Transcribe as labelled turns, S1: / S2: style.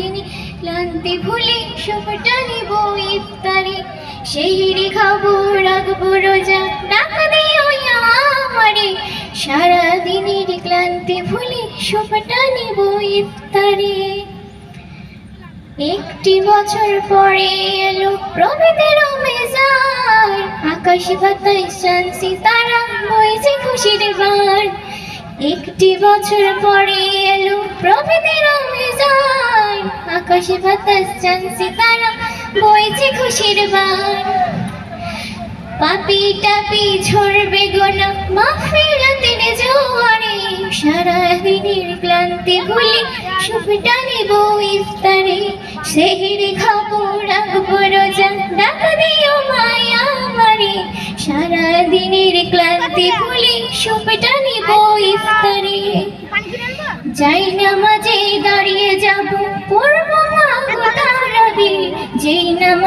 S1: সারাদিনে ক্লান্তি ভুলে সবটা নিব ইফতারে। সেই খাব, রাখব রোজা ডাকা দিও আমারে সারাদিনের ক্লান্তি ভুলে সবটা নিব ইফতারে। একটি বছর পরে এলো প্রভৃতির মেজার আকাশে বাতায় শান্তি তারা, বইছে খুশির বার। একটি বছর পরে আকাশে বাতাস চান সিতারা বইছে খুশির বার পাপি টাপি ঝরবে গোনা মাফিরাতের জোয়ারে। সারা দিনের ক্লান্তি ভুলে সুফিটা নিব ইফতারে। সেহেরে খাব রাখব রোজা, ডাকা দিও মায়া আমারে। সারা দিনের ক্লান্তি ভুলে সুফিটা নিব ইফতারে। যাই নামাজে দাঁড়িয়ে Jai Namah.